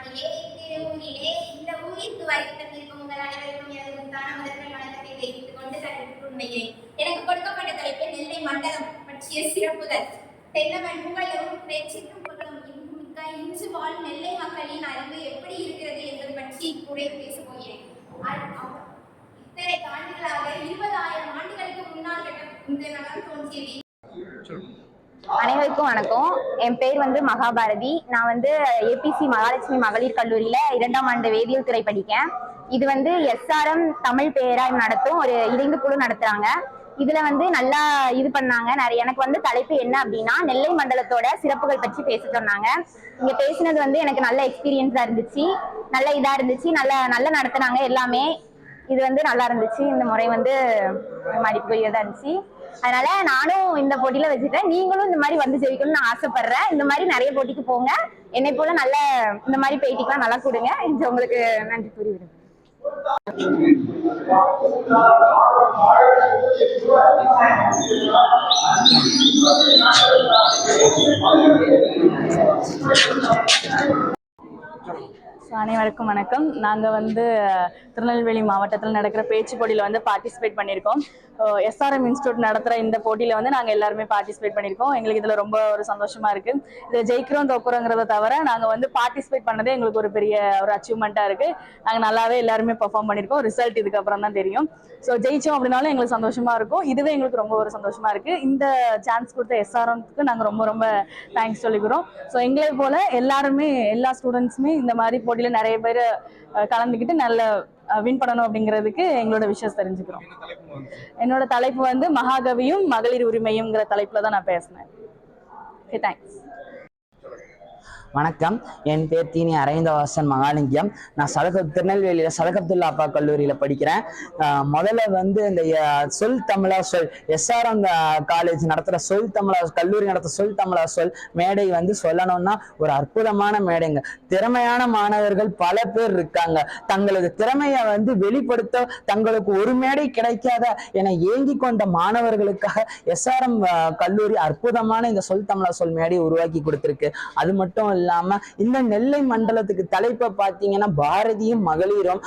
நாட்டிலே இந்த ஊரிலே இந்த ஊரிற்கு வருகை உங்கள் அனைவருக்கும் எனது முத்தான முதன்மை வணக்கத்தை தெரிவித்துக் கொண்டு சற்று உண்மைகிறேன் எனக்கு கொடுக்கப்பட்ட தலைப்பு நெல்லை மண்டலம் பற்றிய சிறப்புகள். தென்னவன் புகழும் பேச்சுக்கும் புகழும் இங்கு மிக்க இன்று வாழும் நெல்லை மக்களின் அறிவு எப்படி இருக்கிறது என்பது பற்றி கூட பேசப் போகிறேன். இத்தனை ஆண்டுகளாக இருபதாயிரம் ஆண்டுகளுக்கு முன்னால் கட்ட இந்த நகரம் தோன்றியது. அனைவருக்கும் வணக்கம். என் பேர் வந்து மகாபாரதி. நான் வந்து ஏபிசி மகாலட்சுமி மகளிர் கல்லூரியில இரண்டாம் ஆண்டு வேதியியல் துறை படிக்கேன். இது வந்து எஸ்ஆர்எம் தமிழ் பேராய் நடத்தும் ஒரு இணைந்து குழு நடத்துறாங்க. இதுல வந்து நல்லா இது பண்ணாங்க. நிறைய எனக்கு வந்து தலைப்பு என்ன அப்படின்னா நெல்லை மண்டலத்தோட சிறப்புகள் பற்றி பேச சொன்னாங்க. இங்க பேசினது வந்து எனக்கு நல்ல எக்ஸ்பீரியன்ஸா இருந்துச்சு. நல்ல இதா இருந்துச்சு. நல்ல நல்ல நடத்துனாங்க எல்லாமே. இது வந்து நல்லா இருந்துச்சு. இந்த முறை வந்து மதிப்புக்குரியதா இருந்துச்சு. அதனால நானும் இந்த போட்டியில வச்சுட்டேன் நீங்களும் இந்த மாதிரி வந்து ஜெயிக்கணும்னு நான் ஆசைப்படுறேன். இந்த மாதிரி நிறைய போட்டிக்கு போங்க. என்னை போல நல்ல இந்த மாதிரி பேட்டிக்கெல்லாம் நல்லா கொடுங்க. இது உங்களுக்கு நன்றி கூறி விடுங்க ஸோ அனைவருக்கும் வணக்கம். நாங்கள் வந்து திருநெல்வேலி மாவட்டத்தில் நடக்கிற பேச்சு போட்டியில் வந்து பார்ட்டிசிபேட் பண்ணியிருக்கோம். எஸ்ஆர்எம் இன்ஸ்டியூட் நடத்துகிற இந்த போட்டியில் வந்து நாங்கள் எல்லாருமே பார்ட்டிசிபேட் பண்ணியிருக்கோம். எங்களுக்கு இதில் ரொம்ப ஒரு சந்தோஷமாக இருக்குது இதில் ஜெயிக்கிறோம் தோக்குறோங்கிறத தவிர நாங்கள் வந்து பார்ட்டிசிபேட் பண்ணதே எங்களுக்கு ஒரு பெரிய ஒரு அச்சீவ்மெண்ட்டாக இருக்குது நாங்கள் நல்லாவே எல்லாருமே பர்ஃபார்ம் பண்ணியிருக்கோம். ரிசல்ட் இதுக்கப்புறம் தான் தெரியும். ஸோ ஜெயிச்சோம் அப்படின்னாலும் எங்களுக்கு சந்தோஷமாக இருக்கும். இதுவே எங்களுக்கு ரொம்ப ஒரு சந்தோஷமாக இருக்குது இந்த சான்ஸ் கொடுத்த எஸ்ஆர்எம்க்கு நாங்கள் ரொம்ப ரொம்ப தேங்க்ஸ் சொல்லிக்கிறோம். ஸோ எங்களை போல் எல்லாருமே எல்லா ஸ்டூடெண்ட்ஸுமே இந்த மாதிரி போட்டி போட்டியில் நிறைய பேர் கலந்துக்கிட்டு நல்ல வின் பண்ணணும் அப்படிங்கிறதுக்கு எங்களோட விஷயம் தெரிஞ்சுக்கிறோம். என்னோட தலைப்பு வந்து மகாகவியும் மகளிர் உரிமையுங்கிற தலைப்பில் தான் நான் பேசினேன். ஓகே தேங்க்ஸ் வணக்கம். என் பேர் தீனி அரவிந்தவாசன் மகாலிங்கம். நான் சதக திருநெல்வேலியில் சதகப்துல்லா அப்பா கல்லூரியில் படிக்கிறேன். முதல்ல வந்து இந்த சொல் தமிழா சொல் எஸ்ஆர்எம் காலேஜ் நடத்துகிற சொல் தமிழா கல்லூரி நடத்துகிற சொல் தமிழா சொல் மேடை வந்து சொல்லணும்னா ஒரு அற்புதமான மேடைங்க. திறமையான மாணவர்கள் பல பேர் இருக்காங்க. தங்களது திறமையை வந்து வெளிப்படுத்த தங்களுக்கு ஒரு மேடை கிடைக்காத என ஏங்கி கொண்ட மாணவர்களுக்காக எஸ்ஆர்எம் கல்லூரி அற்புதமான இந்த சொல் தமிழா சொல் மேடையை உருவாக்கி கொடுத்துருக்கு. அது மட்டும் இல்லாம இந்த நெல்லை மண்டலத்துக்கு தலைப்பை பார்த்தீங்கன்னா பாரதியும் மகளிரும்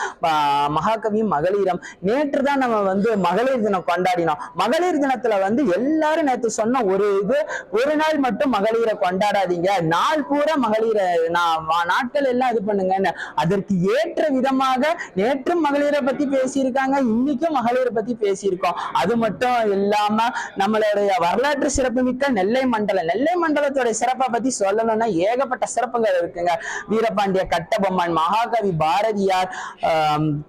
மகாகவியும் மகளிரும். நேற்று தான் நம்ம வந்து மகளிர் தினம் கொண்டாடினோம். மகளிர் தினத்துல வந்து எல்லாரும் நேற்று சொன்ன ஒரு இது ஒரு நாள் மட்டும் மகளிரை கொண்டாடாதீங்க. நாள் பூரா மகளிரை நான் நாட்கள் எல்லாம் இது பண்ணுங்கன்னு. அதற்கு ஏற்ற விதமாக நேற்றும் மகளிரை பத்தி பேசியிருக்காங்க இன்னைக்கும் மகளிரை பத்தி பேசியிருக்கோம். அது மட்டும் இல்லாம நம்மளுடைய வரலாற்று சிறப்புமிக்க நெல்லை மண்டலம் நெல்லை மண்டலத்தோட சிறப்பை பத்தி சொல்லணும்னா ஏகப்பட்ட சிறப்புகள் இருக்குங்க. வீரபாண்டிய கட்டபொம்மன் மகாகவி பாரதியார்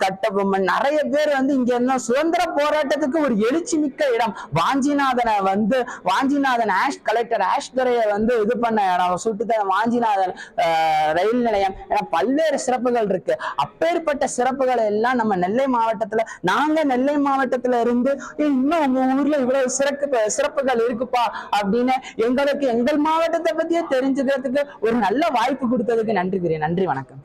கட்டபொம்மன் நிறைய பேர் வந்து இங்க என்ன சுதந்திர போராட்டத்துக்கு ஒரு எழுச்சி மிக்க இடம். வாஞ்சிநாதனை வந்து வாஞ்சிநாதன் ஆஷ் கலெக்டர் ஆஷ் துரையை வந்து இது பண்ண இடம். சுட்டுத்த வாஞ்சிநாதன் ரயில் நிலையம். ஏன்னா பல்வேறு சிறப்புகள் இருக்கு. அப்பேற்பட்ட சிறப்புகளை எல்லாம் நம்ம நெல்லை மாவட்டத்துல நாங்க நெல்லை மாவட்டத்துல இருந்து இன்னும் உங்க ஊர்ல இவ்வளவு சிறப்பு சிறப்புகள் இருக்குப்பா அப்படின்னு எங்களுக்கு எங்கள் மாவட்டத்தை பத்தியே தெரிஞ்சுக்கிறதுக்கு ஒரு நல்ல வாய்ப்பு கொடுத்ததுக்கு நன்றி கூறிய நன்றி வணக்கம்.